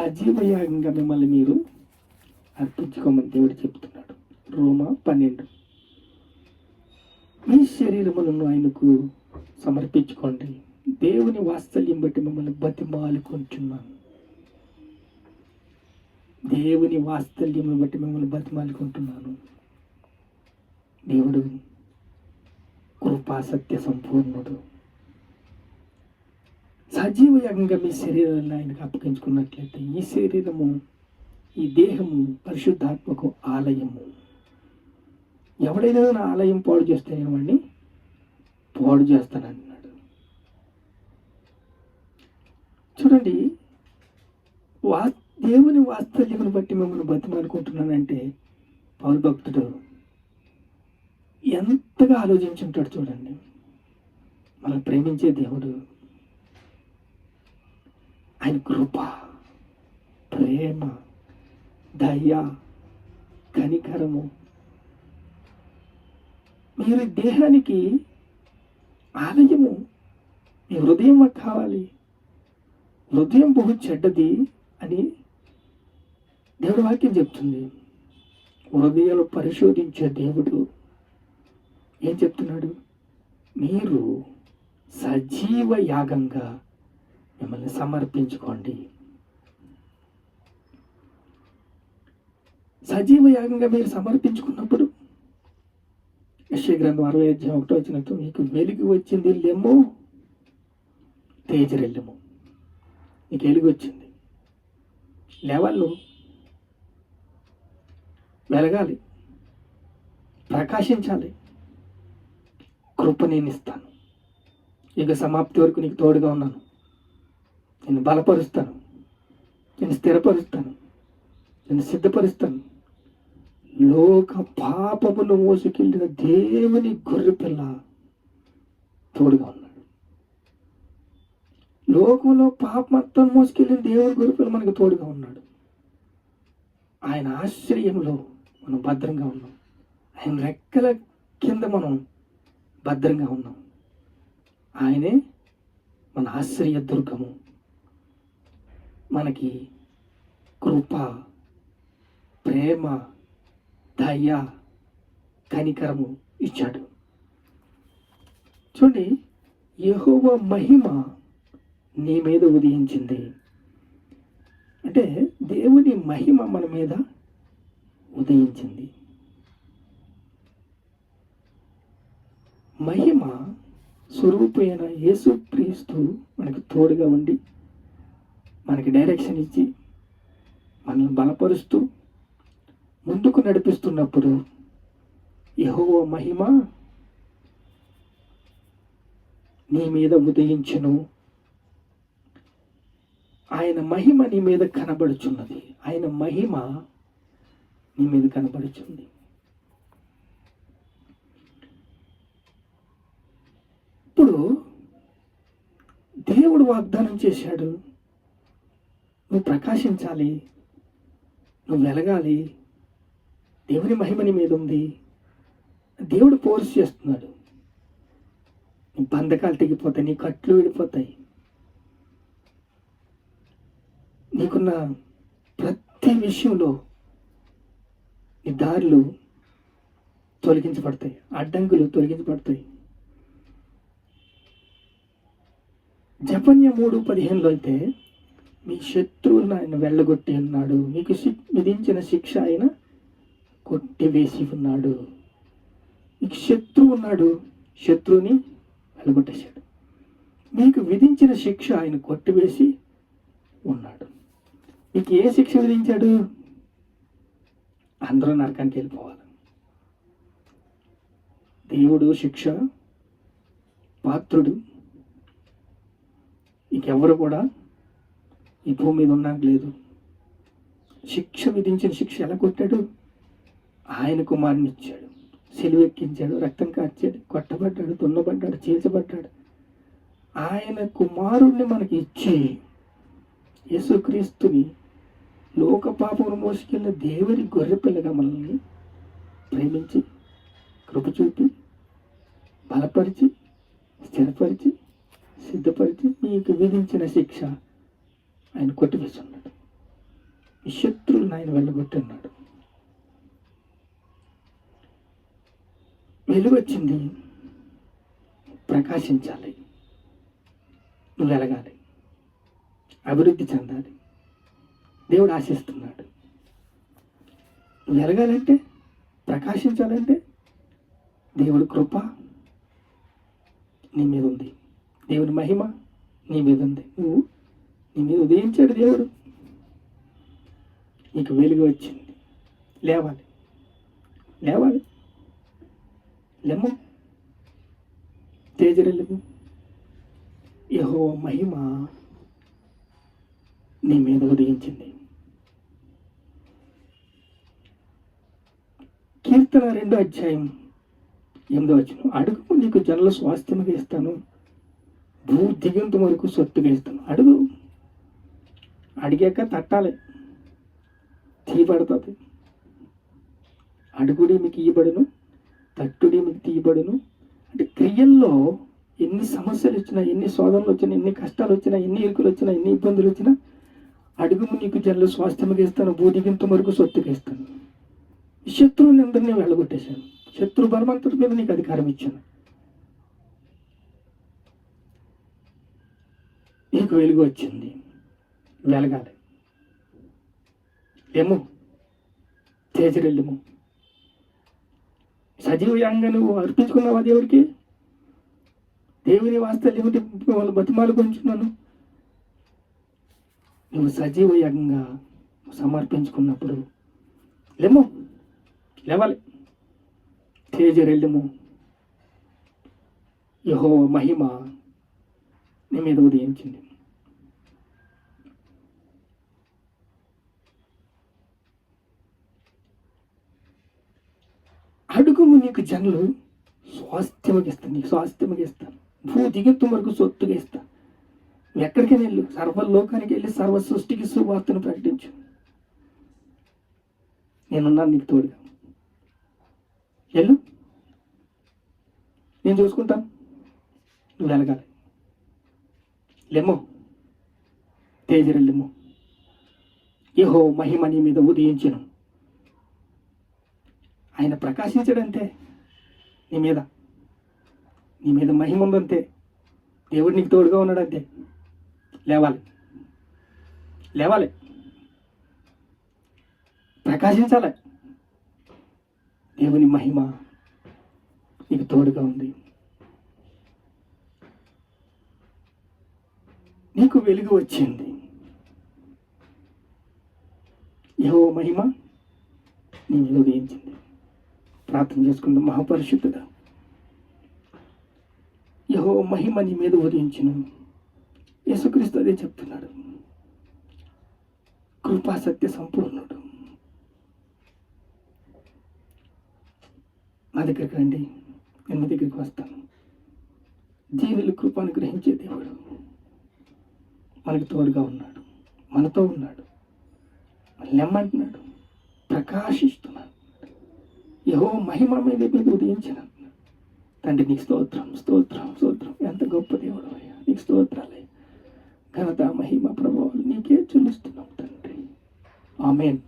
సజీవయాగంగా మిమ్మల్ని మీరు అర్పించుకోమని దేవుడు చెప్తున్నాడు. రోమా పన్నెండు. మీ శరీరములను ఆయనకు సమర్పించుకోండి. దేవుని వాత్సల్యం బట్టి మిమ్మల్ని బతిమాలుకుంటున్నాను దేవుని వాత్సల్యం బట్టి మిమ్మల్ని బతిమాలుకుంటున్నాను దేవుడు కృపా సత్య సంపూర్ణుడు. సజీవయంగా మీ శరీరాన్ని ఆయనకు అప్పగించుకున్నట్లయితే ఈ శరీరము ఈ దేహము పరిశుద్ధాత్మకు ఆలయము. ఎవడైనా నా ఆలయం పాడు చేస్తే నేను వాడిని పాడు చేస్తానన్నాడు. చూడండి వా దేవుని వాత్సల్యమును బట్టి మిమ్మల్ని బతిమనుకుంటున్నానంటే పౌరు భక్తుడు ఎంతగా ఆలోచించుంటాడు చూడండి. మనం ప్రేమించే దేవుడు ఆయన కృప ప్రేమ దయ కనికరము. మీరు దేహానికి ఆలయము మీ హృదయం మాకు కావాలి. హృదయం బహు చెడ్డది అని దేవుడి వాక్యం చెప్తుంది. హృదయాలు పరిశోధించే దేవుడు ఏం చెప్తున్నాడు? మీరు సజీవ యాగంగా మిమ్మల్ని సమర్పించుకోండి. సజీవ యాగంగా మీరు సమర్పించుకున్నప్పుడు యశ్య గ్రంథం అరవై అధ్యాయం ఒకటో వచ్చినట్టు మీకు వెలుగు వచ్చింది లెమ్ము తేజరెల్లెము నీకు వెలుగు వచ్చింది. లెవెల్ వెలగాలి ప్రకాశించాలి. కృప నేను ఇస్తాను. ఇక సమాప్తి వరకు నీకు తోడుగా ఉన్నాను. నేను బలపరుస్తాను. నేను స్థిరపరుస్తాను. నేను సిద్ధపరుస్తాను. లోక పాపమును మోసుకెళ్ళిన దేవుని గొర్రె పిల్ల తోడుగా ఉన్నాడు. లోకంలో పాపమంతా మోసుకెళ్ళిన దేవుని గొర్రెపిల్ల మనకు తోడుగా ఉన్నాడు. ఆయన ఆశ్చర్యంలో మనం భద్రంగా ఉన్నాం. ఆయన రెక్కల కింద మనం భద్రంగా ఉన్నాం. ఆయనే మన ఆశ్చర్య దుర్గము. మనకి కృప ప్రేమ దయ కనికరము ఇచ్చాడు. చూడండి యహోవ మహిమ నీ మీద ఉదయించింది. అంటే దేవుని మహిమ మన మీద ఉదయించింది. మహిమ స్వరూపైన యేసుక్రీస్తు మనకు తోడుగా ఉండి మనకి డైరెక్షన్ ఇచ్చి మనల్ని బలపరుస్తూ ముందుకు నడిపిస్తున్నప్పుడు యహో మహిమ నీ మీద ఉదయించును. ఆయన మహిమ నీ మీద కనబడుచున్నది. ఆయన మహిమ నీ మీద కనబడుచుంది. ఇప్పుడు దేవుడు వాగ్దానం చేశాడు. నువ్వు ప్రకాశించాలి. నువ్వు వెలగాలి. దేవుని మహిమని మీద ఉంది. దేవుడు ఫోర్స్ చేస్తున్నాడు. నీ బంధకాలు తెగిపోతాయి నీ కట్లు విడిపోతాయి. నీకున్న ప్రతి విషయంలో నీ దారులు తొలగించబడతాయి అడ్డంకులు తొలగించబడతాయి. జపన్య మూడు పదిహేనులో అయితే మీ శత్రువులను ఆయన వెళ్ళగొట్టి ఉన్నాడు. మీకు విధించిన శిక్ష ఆయన కొట్టివేసి ఉన్నాడు. మీకు శత్రువు ఉన్నాడు. శత్రువుని వెళ్ళగొట్టేశాడు. మీకు విధించిన శిక్ష ఆయన కొట్టివేసి ఉన్నాడు. మీకు ఏ శిక్ష విధించాడు? అందరూ నరకానికి వెళ్ళిపోవాలి. దేవుడు శిక్ష పాత్రుడు. ఇంకెవరు కూడా ఈ భూమి మీద ఉన్నాక లేదు. శిక్ష విధించిన శిక్ష ఎలా కొట్టాడు? ఆయన కుమారుని ఇచ్చాడు. సెలివెక్కించాడు రక్తం కార్చాడు కొట్టబడ్డాడు దున్నబడ్డాడు చీల్చబడ్డాడు. ఆయన కుమారుణ్ణి మనకి ఇచ్చి యేసుక్రీస్తుని లోక పాపమును మోసుకెళ్ళిన దేవుని గొర్రెపిల్లగా మనల్ని ప్రేమించి కృప చూపి బలపరిచి స్థిరపరిచి సిద్ధపరిచి మీకు విధించిన శిక్ష ఆయన కొట్టివేస్తున్నాడు. ఈ శత్రువులను ఆయన వెళ్ళగొట్టున్నాడు వెలుగొచ్చింది. ప్రకాశించాలి. నువ్వు వెలగాలి. అభివృద్ధి చెందాలి. దేవుడు ఆశిస్తున్నాడు. నువ్వు వెలగాలంటే ప్రకాశించాలంటే దేవుడి కృప నీ మీద ఉంది. దేవుని మహిమ నీ మీద ఉంది. నువ్వు నీ మీద ఉదయించాడు దేవుడు. నీకు వెలుగు వచ్చింది. లేవాలి. లేవాలి. లెమ్ము. తేజరెల్లుము యహో మహిమ నీ మీద ఉదయించింది. కీర్తన రెండో అధ్యాయం ఎనిమిదో వచ్చిన అడుగు నీకు జనుల స్వాస్థ్యముగా ఇస్తాను. భూ దిగంత వరకు సొత్తుగా ఇస్తాను. అడుగు. అడిగాక తట్టాలి. తీయబడుతుంది అడుగుడి మీకు ఇయ్యబడును తట్టుడి మీకు తీయబడును. అంటే క్రియల్లో ఎన్ని సమస్యలు వచ్చినా ఎన్ని శోధనలు వచ్చినా ఎన్ని కష్టాలు వచ్చినా ఎన్ని ఇరుకులు వచ్చినా ఎన్ని ఇబ్బందులు వచ్చినా అడుగు నీకు జనులు స్వాస్థ్యముగా ఇస్తాను భూదిగింత వరకు సొత్తుగా ఇస్తాను ఈ శత్రువుని అందరినీ వెళ్ళగొట్టేశాను. శత్రు బలవంతుడి మీద నీకు అధికారం ఇచ్చాను. నీకు వెలుగు వచ్చింది. వెలగాలి. ఏమో సజీవ సజీవంగా నువ్వు అర్పించుకున్నావా దేవుడికి? దేవుని వాస్తల్యం వాళ్ళు బతిమాలు కొంచున్నాను నువ్వు సజీవ యజ్ఞంగా సమర్పించుకున్నప్పుడు లేమో. లేవాలి. తేజరెళ్ళము. యహో మహిమ నీ మీద ఉదయించింది అడుగుము నీకు జనులు నీకు స్వాస్థ్యమగిస్తాను భూ దిగత్తు వరకు సొత్తుగా ఇస్తాను నువ్వు ఎక్కడికైనా వెళ్ళు? సర్వలోకానికి వెళ్ళి సర్వ సృష్టికి సువార్తను ప్రకటించు. నేనున్నాను నీకు తోడుగా. వెళ్ళు. నేను చూసుకుంటాను. నువ్వు వెలగాలి లెమ్మో. తేజరెళ్ళెమ్మో ఏహో మహిమ నీ మీద ఉదయించను. ఆయన ప్రకాశించడంతే. నీ మీద. నీ మీద మహిమ ఉందంతే. దేవుడు నీకు తోడుగా ఉన్నాడంతే. లేవాలి. లేవాలి. ప్రకాశించాలి. దేవుని మహిమ నీకు తోడుగా ఉంది. నీకు వెలుగు వచ్చింది. యహో మహిమ నీ మీద ఉదయించింది. ప్రార్థన చేసుకుందాం మహాపరిశుద్ధుడా. యహో మహిమ నీ మీద ఉదయించను. యేసుక్రీస్తు అదే చెప్తున్నాడు. కృపా సత్య సంపూర్ణుడు. నా దగ్గరికి రండి నేను మీ దగ్గరికి వస్తాను. దీనులు కృపను గ్రహించే దేవుడు మనకు తోడుగా ఉన్నాడు మనతో ఉన్నాడు. మనల్ని ఎమ్మంటున్నాడు ప్రకాశిస్తున్నాడు. యహో మహిమ మీద మీద ఉదయించిన తండ్రి నీకు స్తోత్రం స్తోత్రం స్తోత్రం. ఎంత గొప్ప దేవుడు అయ్యా. నీకు స్తోత్రాలయ్యా ఘనత మహిమ ప్రభావాలు నీకే చెల్లిస్తున్నాం తండ్రి. ఆమెన్.